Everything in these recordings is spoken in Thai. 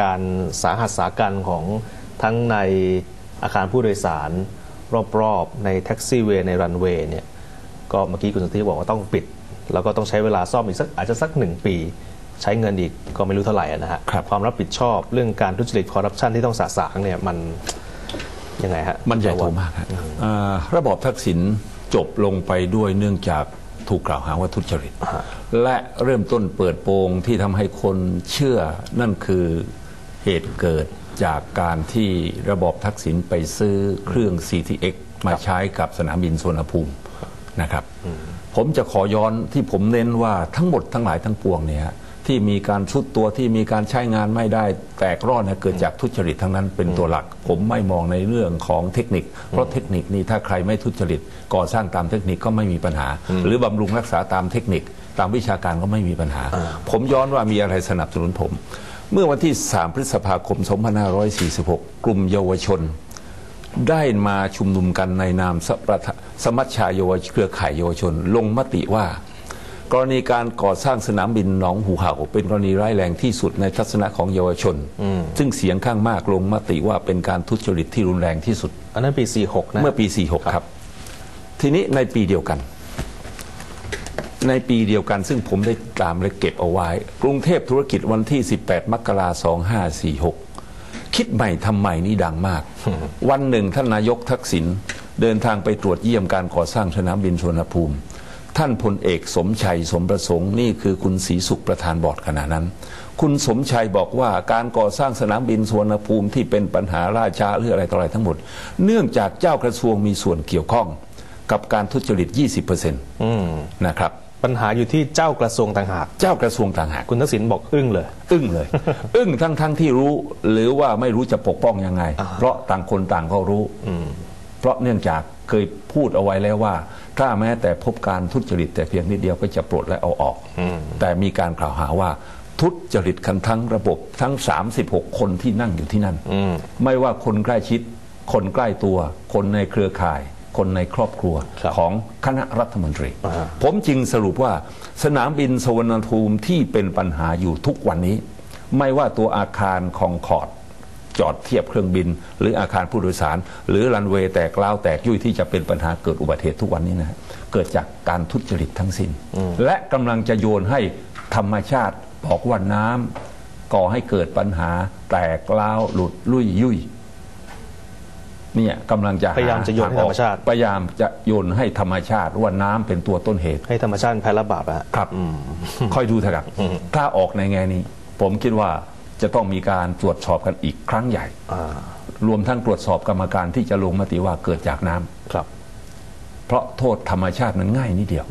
การสาหัสสากันของทั้งในอาคารผู้โดยสาร รอบๆ ในแท็กซี่เวย์ในรันเวย์เนี่ยก็เมื่อกี้คุณสันติบอกว่าต้องปิด แล้วก็ต้องใช้เวลาซ่อมอีกสักอาจจะสักหนึ่งปี ใช้เงินอีกก็ไม่รู้เท่าไหร่นะฮะครับความรับผิดชอบเรื่องการทุจริตคอร์รัปชันที่ต้องสะสางเนี่ยมันยังไงฮะมันใหญ่โตมากครับอ่าระบอบทักษิณจบลงไปด้วยเนื่องจากถูกกล่าวหาว่าทุจริต และเริ่มต้นเปิดโปงที่ทำให้คนเชื่อนั่นคือ เหตุเกิดจากการที่ระบอบทักษิณไปซื้อเครื่อง CTX มาใช้กับสนามบินสุวรรณภูมินะครับผมจะขอย้อนที่ผมเน้นว่าทั้งหมดทั้งหลายทั้งปวงเนี่ยที่มีการชุดตัวที่มีการใช้งานไม่ได้แตกรอดนะเกิดจากทุจริตทั้งนั้นเป็นตัวหลัก ผมไม่มองในเรื่องของเทคนิค เพราะเทคนิคนี่ถ้าใครไม่ทุจริตก่อสร้างตามเทคนิคก็ไม่มีปัญหา หรือบำรุงรักษาตามเทคนิค ตามวิชาการก็ไม่มีปัญหา ผมย้อนว่ามีอะไรสนับสนุนผม เมื่อวันที่ 3 พฤษภาคม 2546 กลุ่มเยาวชน ได้มาชุมนุมกันในนามสประทะสมัชชาเยาวชเครือข่ายเยาวชน ลงมติว่า กรณีการก่อสร้างสนามบินหนองหูเห่า เป็นกรณีร้ายแรงที่สุดในทัศนะของเยาวชน ซึ่งเสียงข้างมากลงมติว่าเป็นการทุจริตที่รุนแรงที่สุด อันนั้นปี 46 นะ เมื่อปี 46 ครับ ทีนี้ในปีเดียวกัน ในปีเดียวกันซึ่งผมได้ตามและเก็บเอาไว้ กรุงเทพธุรกิจวันที่ 18 มกราคม2546 คิดใหม่ทำใหม่นี่ดังมาก วันหนึ่งท่านนายกทักษิณเดินทางไปตรวจเยี่ยมการก่อสร้างสนามบินสุวรรณภูมิ ท่านพลเอกสมชัยสมประสงค์นี่คือคุณศรีสุขประธานบอร์ดขณะนั้น คุณสมชัยบอกว่าการก่อสร้างสนามบินสุวรรณภูมิที่เป็นปัญหาราชาหรืออะไรต่ออะไรทั้งหมด เนื่องจากเจ้ากระทรวงมีส่วนเกี่ยวข้องกับการทุจริต 20%นะครับ ปัญหาอยู่ที่เจ้ากระทรวงต่างหาก เจ้ากระทรวงต่างหาก คุณทักษิณบอกอึ้งเลย อึ้งเลย อึ้งทั้งทั้งที่รู้หรือว่าไม่รู้จะปกป้องยังไง เพราะต่างคนต่างก็รู้เพราะเนื่องจากเคยพูดเอาไว้แล้วว่า ถ้าแม้แต่พบการทุจริตแต่เพียงนิดเดียวก็จะปลดและเอาออก แต่มีการกล่าวหาว่าทุจริตกันทั้งระบบทั้ง 36 คนที่นั่งอยู่ที่นั่น ไม่ว่าคนใกล้ชิด คนใกล้ตัว คนในเครือข่าย คนในครอบครัวครับของคณะรัฐมนตรีอ่าผมจึงสรุปว่าสนามบินสวรรณภูมิที่เป็นปัญหาอยู่ทุกวันนี้ ไม่ว่าตัวอาคารคองคอร์ดจอดเทียบเครื่องบิน หรืออาคารผู้โดยสาร หรือรันเวย์แตกล้าวแตกยุ่ยที่จะเป็นปัญหาเกิดอุบัติเหตุทุกวันนี้นะฮะเกิดจากการทุจริตทั้งสิ้น และกำลังจะโยนให้ธรรมชาติบอกว่าน้ำก่อให้เกิดปัญหาแตกล้าวหลุดลุ่ยยุ่ย เนี่ยกำลังจะหพยายามจะโยนให้ธรรมชาติ พยายามจะโยนให้ธรรมชาติว่าน้ำเป็นตัวต้นเหตุ ให้ธรรมชาติแพ้ระบาปอะฮะครับค่อยดูเถอะครับ ถ้าออกในแง่นี้ ผมคิดว่าจะต้องมีการตรวจสอบกันอีกครั้งใหญ่อ่ารวมทั้งตรวจสอบกรรมการที่จะลงมติว่าเกิดจากน้ำครับ เพราะโทษธรรมชาติมันง่ายนิดเดียว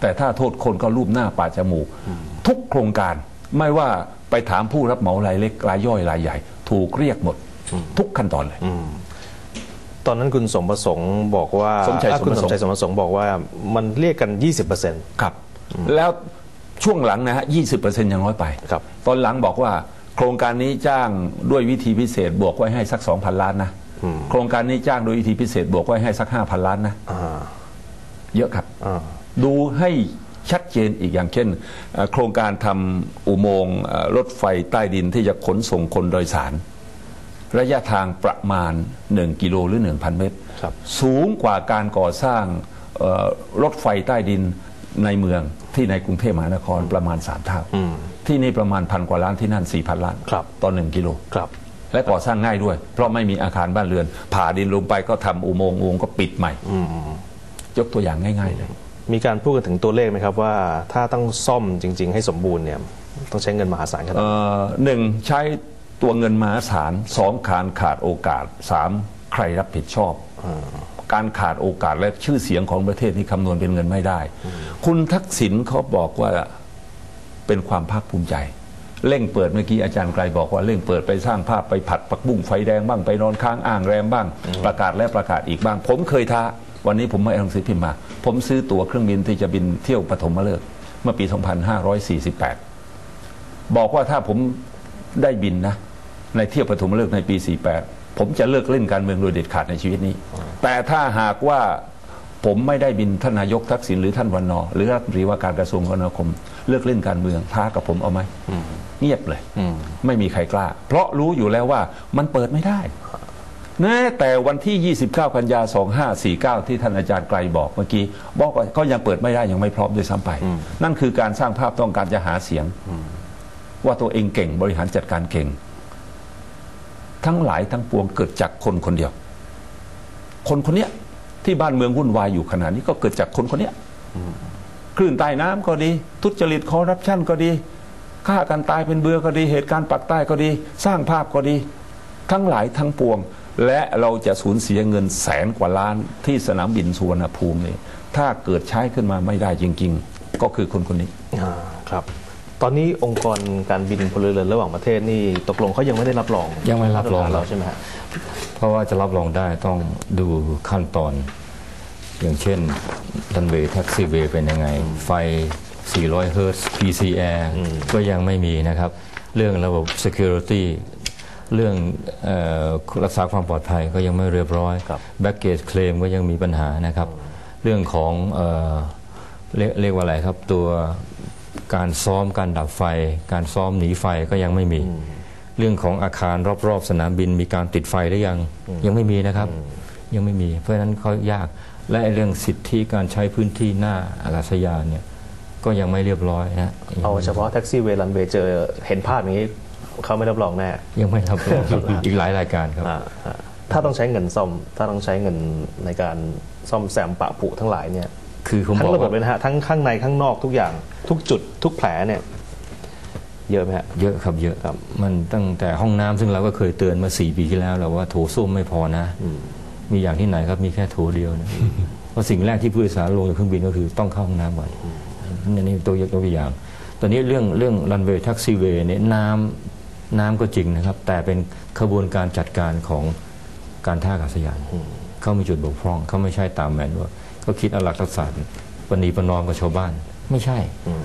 แต่ถ้าโทษคนก็รูปหน้าปาดจมูก ทุกโครงการไม่ว่าไปถามผู้รับเหมารายเล็กรายย่อยรายใหญ่ ถูกเรียกหมด ทุกขั้นตอนเลย ตอนนั้นคุณสมประสงค์บอกว่าสมชัยอะคุณสมประสงค์สมชัยสมประสงค์บอกว่ามันเรียกกัน 20%ครับ แล้วช่วงหลังนะฮะยี่สิบเปอร์เซ็นต์ยังน้อยไป ครับ ตอนหลังบอกว่า โครงการนี้จ้างด้วยวิธีพิเศษบวกไว้ให้สักสองพันล้านนะโครงการนี้จ้างโดยวิธีพิเศษบวกไว้ให้สักห้าพันล้านนะ อ่าเยอะครับ อ่า ดูให้ชัดเจนอีกอย่างเช่นเอ่อโครงการทำอุโมงค์เอ่อรถไฟใต้ดินที่จะขนส่งคนโดยสาร ระยะทางประมาณ 1 กิโลหรือ 1,000 เมตรครับสูงกว่าการก่อสร้างเอ่อรถไฟใต้ดินในเมืองที่ในกรุงเทพมหานครประมาณ 3 เท่า ที่นี่ประมาณพันกว่าล้านที่นั่น 4,000 ล้านครับต่อ1กิโลครับและก่อสร้างง่ายด้วย เพราะไม่มีอาคารบ้านเรือน ผ่าดินลงไปก็ทำอุโมงค์อุโมงค์ก็ปิดใหม่ยกตัวอย่างง่ายๆเลยมีการพูดกันถึงตัวเลขไหมครับว่าถ้าต้องซ่อมจริง ๆ ให้สมบูรณ์เนี่ยต้องใช้เงินมหาศาลขนาดไหนเอ่อหนึ่งใช้ ตัวเงินมหาศาลสองการขาดโอกาสสามใครรับผิดชอบ การขาดโอกาสและชื่อเสียงของประเทศที่คำนวณเป็นเงินไม่ได้ คุณทักษิณเขาบอกว่าเป็นความภาคภูมิใจ เร่งเปิดเมื่อกี้อาจารย์ไกลบอกว่าเร่งเปิดไปสร้างภาพไปผัดปักบุ้งไฟแดงบ้างไปนอนค้างอ่างแรมบ้าง ประกาศและประกาศอีกบ้าง ผมเคยท้าวันนี้ผมไม่เอาหนังสือพิมพ์มา ผมซื้อตั๋วเครื่องบินที่จะบินเที่ยวปฐมฤกษ์เมื่อปี 2548 บอกว่าถ้าผมได้บินนะ ในเที่ยวปฐมฤกษ์ในปี 48 ผมจะเลิกเล่นการเมืองโดยเด็ดขาดในชีวิตนี้ แต่ถ้าหากว่าผมไม่ได้บินท่านนายกทักษิณหรือท่านวันนอหรือรัฐมนตรีว่าการกระทรวงคมนาคม เลือกเล่นการเมืองท้ากับผมเอาไหมเงียบเลยไม่มีใครกล้า เพราะรู้อยู่แล้วว่ามันเปิดไม่ได้แม้แต่วันที่ 29 กันยา 2549 ที่ท่านอาจารย์ไกลบอกเมื่อกี้ บอกก็ยังเปิดไม่ได้ยังไม่พร้อมด้วยซ้ำไป นั่นคือการสร้างภาพต้องการจะหาเสียง ว่าตัวเองเก่งบริหารจัดการเก่ง ทั้งหลายทั้งปวงเกิดจากคนคนเดียว คนคนเนี้ยที่บ้านเมืองวุ่นวายอยู่ขนาดนี้ก็เกิดจากคนคนเนี้ยคลื่นใต้น้ำก็ดี ทุจริตคอร์รัปชันก็ดีฆ่ากันตายเป็นเบื่อก็ดีเหตุการณ์ปักใต้ก็ดี สร้างภาพก็ดี ทั้งหลายทั้งปวง และเราจะสูญเสียเงินแสนกว่าล้านที่สนามบินสุวรรณภูมินี่ถ้าเกิดใช้ขึ้นมาไม่ได้จริง ๆ ก็คือคนคนนี้ครับ ตอนนี้องค์กรการบินพลเรือนระหว่างประเทศนี่ตกลงเขายังไม่ได้รับรองยังไม่รับรองมาตฐานเราใช่ไหมฮะเพราะว่าจะรับรองได้ต้องดูขั้นตอน อย่างเช่นรันเวย์แท็กซี่เวย์เป็นยังไง ไฟ 400 เฮิร์ตซ์ PCR ก็ยังไม่มีนะครับ เรื่องระบบ security เรื่องเออรักษาความปลอดภัยก็ยังไม่เรียบร้อยครับแบ็กเกจเคลมก็ยังมีปัญหานะครับ เรื่องของเอ่อเรียกเรียกว่าอะไรครับตัว การซ้อมการดับไฟ การซ้อมหนีไฟก็ยังไม่มี เรื่องของอาคารรอบๆ สนามบินมีการติดไฟหรือยังยังไม่มีนะครับ ยังไม่มี เพราะฉะนั้นเขายากและไอ้เรื่องสิทธิการใช้พื้นที่หน้าอากาศยานเนี่ยก็ยังไม่เรียบร้อยนะเอาเฉพาะแท็กซี่เวย์รันเวย์เจอเห็นภาพอย่างนี้เขาไม่รับรองแน่ยังไม่รับรองอีกอีกหลายรายการครับอ่าอ่าถ้าต้องใช้เงินซ่อม ถ้าต้องใช้เงินในการซ่อมแซมปะผุทั้งหลายเนี่ย คือผมทั้บงอกระบบว่าเลยนะฮะทั้งข้างในข้างนอกทุกอย่าง ทุกจุดทุกแผลเนี่ยเยอะไหมฮะเยอะครับเยอะครับ มันตั้งแต่ห้องน้ำซึ่งเราก็เคยเตือนมาสี่ปีที่แล้วแล้วว่าโถส้วมไม่พอนะมีอย่างที่ไหนครับมีแค่โถเดียวนะเพราะสิ่งแรกที่ผู้โดยสารลงจากเครื่องบินก็คือต้องเข้าห้องน้ำก่อนนี่นี่ตัวยกตัวอย่าง ตอนนี้เรื่องเรื่องรันเวย์แท็กซี่เวย์เนี่ยน้ำน้ำก็จริงนะครับ แต่เป็นขบวนการจัดการของการท่าอากาศยานเขามีจุดบกพร่องเขาไม่ใช่ตามแมนว่า เขาคิดเอาหลักทักษะปณีประนอมกับชาวบ้าน ไม่ใช่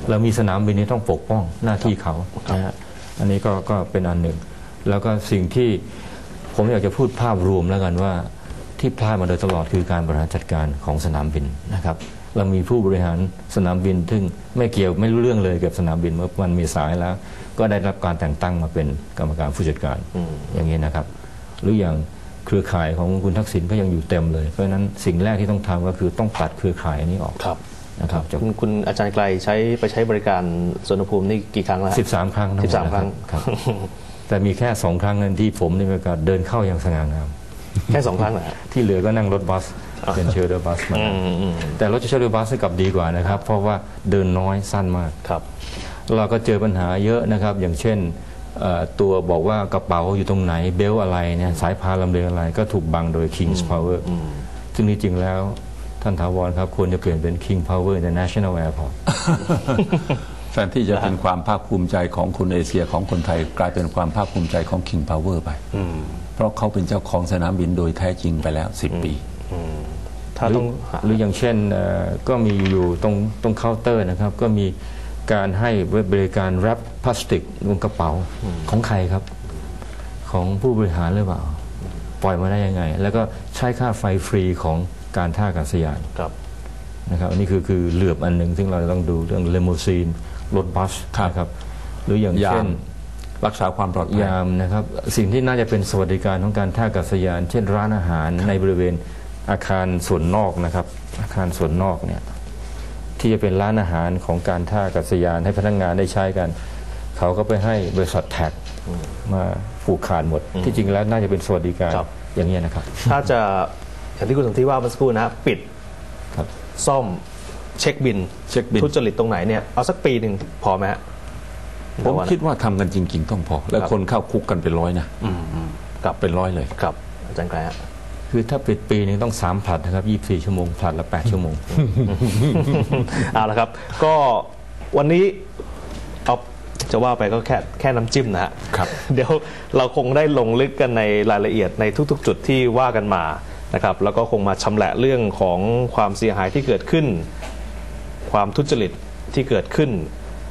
เรามีสนามบินนี้ต้องปกป้องหน้าที่เขานะฮะอันนี้ก็ก็เป็นอันหนึ่ง แล้วก็สิ่งที่ผมอยากจะพูดภาพรวมแล้วกันว่าที่พลาดมาโดยตลอดคือการบริหารจัดการของสนามบินนะครับเรามีผู้บริหารสนามบินซึ่งไม่เกี่ยวไม่รู้เรื่องเลยกับสนามบินเมื่อมันมีสายแล้ว ก็ได้รับการแต่งตั้งมาเป็นกรรมการผู้จัดการอย่างนี้นะครับ หรืออย่าง เครือข่ายของคุณทักษิณก็ยังอยู่เต็มเลย เพราะฉะนั้นสิ่งแรกที่ต้องทำก็คือต้องตัดเครือข่ายอันนี้ออกครับนะครับจากคุณคุณอาจารย์ไกลใช้ไปใช้บริการสวนภูมินี่กี่ครั้งแล้วฮะ13ครั้งทั้งหมด13ครั้งครับแต่มีแค่สองครั้งนั้นที่ผมได้มีโอกาสเดินเข้าอย่างสง่างาม แค่สองครั้งเหรอฮะที่เหลือก็นั่งรถบัสเป็นเชอร์เดอร์บัสมาอืมอืมแต่รถเชอร์เดอร์บัสกลับดีกว่านะครับ เพราะว่าเดินน้อยสั้นมากครับ เราก็เจอปัญหาเยอะนะครับ อย่างเช่นเอ่อ ตัวบอกว่ากระเป๋าอยู่ตรงไหนเบลต์อะไรเนี่ยสายพานลำเลียงอะไร ก็ถูกบังโดย King's Power ซึ่งจริงๆแล้วท่านถาวรครับควรจะเปลี่ยนเป็น King Power International Airport แทนที่จะเป็นความภาคภูมิใจของคนเอเชียของคนไทย กลายเป็นความภาคภูมิใจของ King Power ไปเพราะเขาเป็นเจ้าของสนามบินโดยแท้จริงไปแล้ว 10 ปีถ้าต้องหาหรืออย่างเช่นเอ่อก็มีอยู่ตรงตรงเคาน์เตอร์นะครับ ก็มี การให้บริการแรปพลาสติกบนกระเป๋าของใครครับ ของผู้บริหารหรือเปล่า ปล่อยมาได้ยังไง แล้วก็ใช้ค่าไฟฟรีของการท่าอากาศยานครับนะครับอันนี้คือคือเหลือบอันหนึ่งซึ่งเราจะต้องดูเรื่องเลโมซีนรถบัสครับนะครับหรืออย่างยาเช่มนรักษาความปลอดภัยยามนะครับ สิ่งที่น่าจะเป็นสวัสดิการของการท่าอากาศยาน เช่นร้านอาหารในบริเวณอาคารส่วนนอกนะครับ อาคารส่วนนอกเนี่ย ที่จะเป็นร้านอาหารของการท่าอากาศยานให้พนักงานได้ใช้กัน เขาก็ไปให้บริษัทแท็กมาผูกขาดหมด ที่จริงแล้วน่าจะเป็นสวัสดิการครับ อย่างนี้ยนะครับ ถ้าจะอย่างที่คุณสนธิว่าเมื่อสักครู่นะฮะปิดครับ ซ่อมเช็คบินเช็คบินทุจริตตรงไหนเนี่ยเอาสักปีหนึ่งพอไหมฮะผมคิดว่าทำกันจริง ๆ ต้องพอ และคนเข้าคุกกันเป็นร้อยนะกับเป็นร้อยเลยกับอาจารย์ไกลฮะ คือถ้าปิดปีหนึงต้องสามผลัดนะครับ24 ชั่วโมงผลัดละ 8 ชั่วโมง เอาละครับ ก็วันนี้เอาจะว่าไปก็แค่แค่น้ำจิ้มนะฮะครับ เดี๋ยวเราคงได้ลงลึกกันในรายละเอียดในทุก ๆ จุดที่ว่ากันมานะครับ แล้วก็คงมาชำแหละเรื่องของความเสียหายที่เกิดขึ้น ความทุจริตที่เกิดขึ้น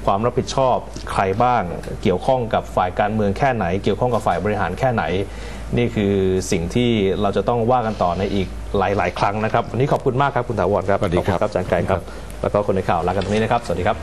ความรับผิดชอบใครบ้าง เกี่ยวข้องกับฝ่ายการเมืองแค่ไหน เกี่ยวข้องกับฝ่ายบริหารแค่ไหน นี่คือสิ่งที่เราจะต้องว่ากันต่อในอีกหลาย ๆ ครั้งนะครับ วันนี้ขอบคุณมากครับคุณถาวรครับสวัสดีครับขอณอาจารย์ไก่ครับ แล้วก็คนในข่าวลากันตรงนี้นะครับ สวัสดีครับ